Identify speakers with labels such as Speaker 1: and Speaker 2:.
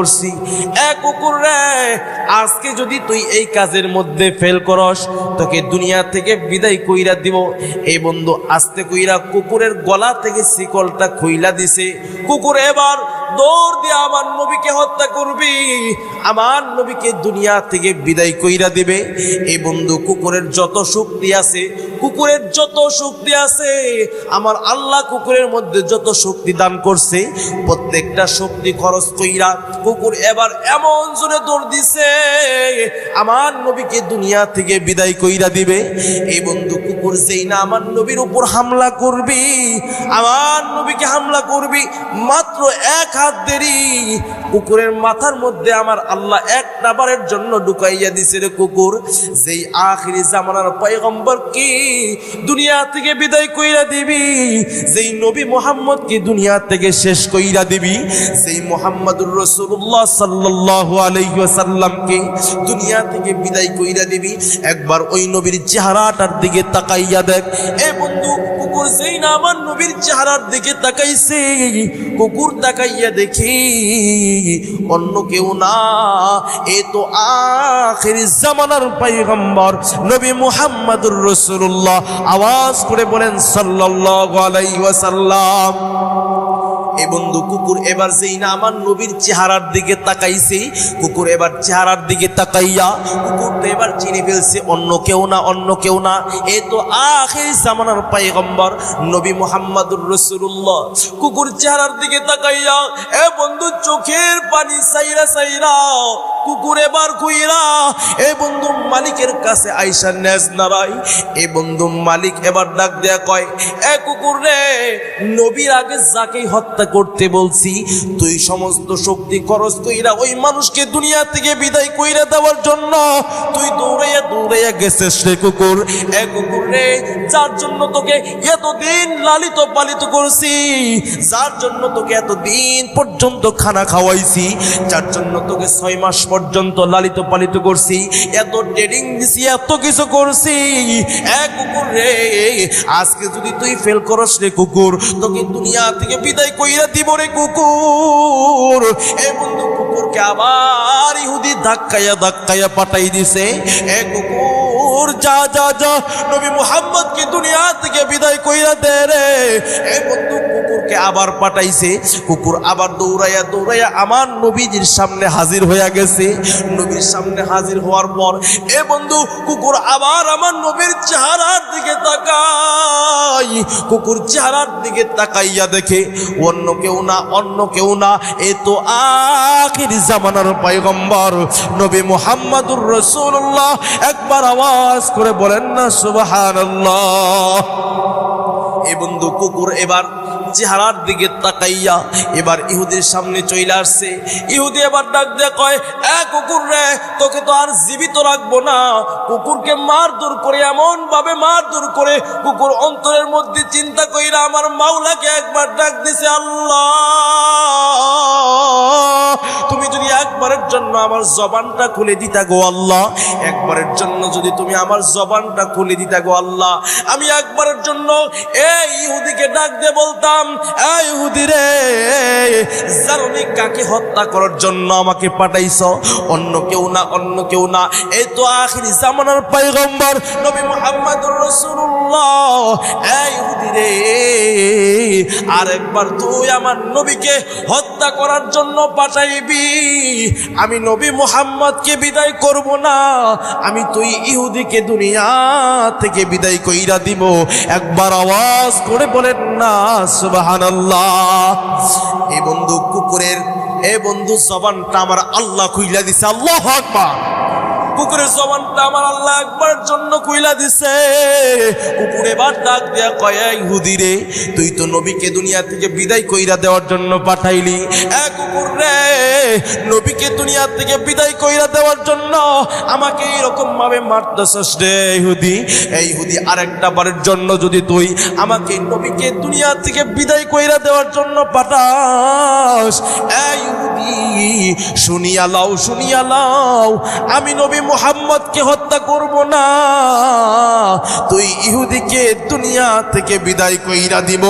Speaker 1: করছি। এ কুকুর রে, আজকে যদি তুই এই কাজের মধ্যে ফেল করস, তোকে দুনিয়া থেকে বিদায় কইরা দিব। এই বন্ধু আস্তে কইরা কুকুরের গলা থেকে শিকলটা খুইলা দিছে। কুকুর, এবার দৌড় দিয়ে আমার নবীকে হত্যা করবি। আমার নবীকে দুনিয়া থেকে বিদায় কইরা দিবে। এই বন্ধু, কুকুরের যত শক্তি আছে, কুকুরের যত শক্তি আছে, আমার আল্লাহ কুকুরের মধ্যে যত শক্তি দান করছে, প্রত্যেকটা শক্তি খরচ কইরা কুকুর এবার এমন জোরে দৌড় দিছে, আমার নবীকে দুনিয়া থেকে বিদায় কইরা দিবে। এই বন্ধু, কুকুর যেই না আমার নবীর উপর হামলা করবি, আমার নবীকে হামলা করবি, মাত্র এক হাত দেরি। কুকুরের মাথার মধ্যে আমার আল্লাহ এক নাবারের জন্য ঢুকাইয়া দিছে রে কুকুর। যেই আখিরি জামানার পয়গম্বর কি দুনিয়া থেকে বিদায় কইরা দিবি? যেই নবী মোহাম্মদ কি দুনিয়া থেকে শেষ কইরা দিবি? যেই মোহাম্মদুর রসুল্লাহ সাল্লাল্লাহু আলাইহি ওয়াসাল্লামকে দুনিয়া থেকে বিদায় কইরা দিবি? একবার ওই নবীর চেহারাটার দিকে তাকাইয়া দেখ। এ বন্ধু কুকুর যেই না আমার নবীর চেহারার দিকে তাকাইছে, কুকুর তাকাইয়া দেখি অন্য কেউ না। এ তো আখের জামানার পাইগম্বর নবী মুহাম্মাদুর রসুল্লাহ আওয়াজ করে বলেন সাল্লাহ ওয়াসাল্লাম। বন্ধু, কুকুর এবার যেই না আমার নবীর চেহারার দিকে তাকাইছে, কুকুর এবার চেহারার দিকে তাকাইয়া কুকুর তো এবার চিনে ফেলছে, অন্য কেউ না, অন্য কেউ না। এ তো আখের জামানার পাইগম্বর নবী মোহাম্মদুর রসুল্লাহ কুকুর চেহারার দিকে তাকাইয়া, এ বন্ধু, চোখের পানি সাইরা সাইরা। কুকুর এবার কুইরা এ বন্ধু মালিকের কাছে আইসা নেজ নারাই এ বন্ধু মালিক এবার ডাক দেয়া কয়, এ কুকুর রে, নবীর আগে যাকেই হত্যা করতে বলছি, তুই সমস্ত শক্তি খরচ কইরা ওই মানুষকে দুনিয়া থেকে বিদায় কইরা দেওয়ার জন্য তুই দৌড়াইয়া দৌড়াইয়া গেছিস রে কুকুর। এ কুকুর রে, যার জন্য তোকে এতদিন লালিত পালিত করছি, যার জন্য তোকে এতদিন পর্যন্ত খানা খাওয়াইছি, যার জন্য তোকে ছয় মাস পর্যন্ত লালিত পালিত করছি, এত ট্রেনিং দিছি, এত কিছু করছি। এ কুকুর রে, আজকে যদি তুই ফেল করস রে কুকুর, তোকে দুনিয়া থেকে বিদায় কইরা দিব রে কুকুর। এ বন্ধু, কুকুরকে আবার ইহুদি ধাক্কাইয়া ধাক্কাইয়া পাঠাই দিছে। এ কুকুর, যা যা যা, নবী মুহাম্মদকে দুনিয়া থেকে বিদায় কইরা দে রে। এ বন্ধু কুকুরকে আবার পাঠাইছে। কুকুর আবার দৌড়াইয়া দৌড়াইয়া আমার নবীজির সামনে হাজির হইয়া গেছে। নবীর সামনে হাজির হওয়ার পর, এ বন্ধু, কুকুর আবার আমার নবীর চেহারার দিকে তাকাই। কুকুর চেহারার দিকে তাকাইয়া দেখে, অন্য কেউ না, অন্য কেউ না, এ তো আখির জামানার পয়গম্বর। নবী মুহাম্মাদুর রাসূলুল্লাহ একবার আওয়াজ করে বলেন, না, সুবহানাল্লাহ। এ বন্ধু, কুকুর এবার চেহারার দিকে তাকাইয়া এবার ইহুদের সামনে চলে আসছে। ইহুদি এবার ডাক দিয়ে কয়, এ কুকুর রে, তোকে তো আর জীবিত রাখব না। কুকুরকে মার দূর করে এমন ভাবে মার দূর করে কুকুর অন্তরের মধ্যে চিন্তা কইরা আমার মাওলাকে একবার ডাক দিছে আল্লাহ। জন্য আমার জবানটা খুলে দিতা গো আল্লাহ। একবারের জন্য যদি তুমি আমার জবানটা খুলে দিতা গো আল্লাহ, আমি একবারের জন্য এই ইহুদিকে ডাক দিয়ে বলতাম, এই ইহুদি রে জারনি কাকে হত্যা করার জন্য আমাকে পাঠাইছ, অন্য কেউ না, অন্য কেউ না। এই তো আখিরি জামানার পয়গম্বর নবী মুহাম্মদুর রাসূলুল্লাহ। এই ইহুদি রে, আর একবার তুই আমার নবীকে হত্যা করার জন্য পাঠাইবি। আমি নবী মুহাম্মদকে বিদায় করব না। আমি তুই ইহুদিকে দুনিয়া থেকে বিদায় কইরা দিব। একবার আওয়াজ করে বলেন না, সুবহানাল্লাহ। এই বন্ধু কুকুরের, এ বন্ধু জবানটা আমার আল্লাহ খুইলা দিছে, আল্লাহ আকবার। কুকুরের জবানটা আমার আল্লাহ একবার জন্য কইলা দিছে। কুকুর এবার ডাক দিয়া কয় ইহুদি রে, তুই তো নবীকে দুনিয়া থেকে বিদায় কইরা দেওয়ার জন্য পাঠাইলি। এ কুকুর রে নবীকে দুনিয়া থেকে বিদায় কইরা দেওয়ার জন্য আমাকে এরকম ভাবে মারতেছস রে ইহুদি। এই ইহুদি আরেকটা বারের জন্য যদি তুই আমাকে নবীকে দুনিয়া থেকে বিদায় কইরা দেওয়ার জন্য পাঠাস, এই ইহুদি, শুনিয়া লাও শুনিয়া লাও, আমি নবী মোহাম্মদকে হত্যা করব না। তুই ইহুদিকে দুনিয়া থেকে বিদায় কইরা দিব।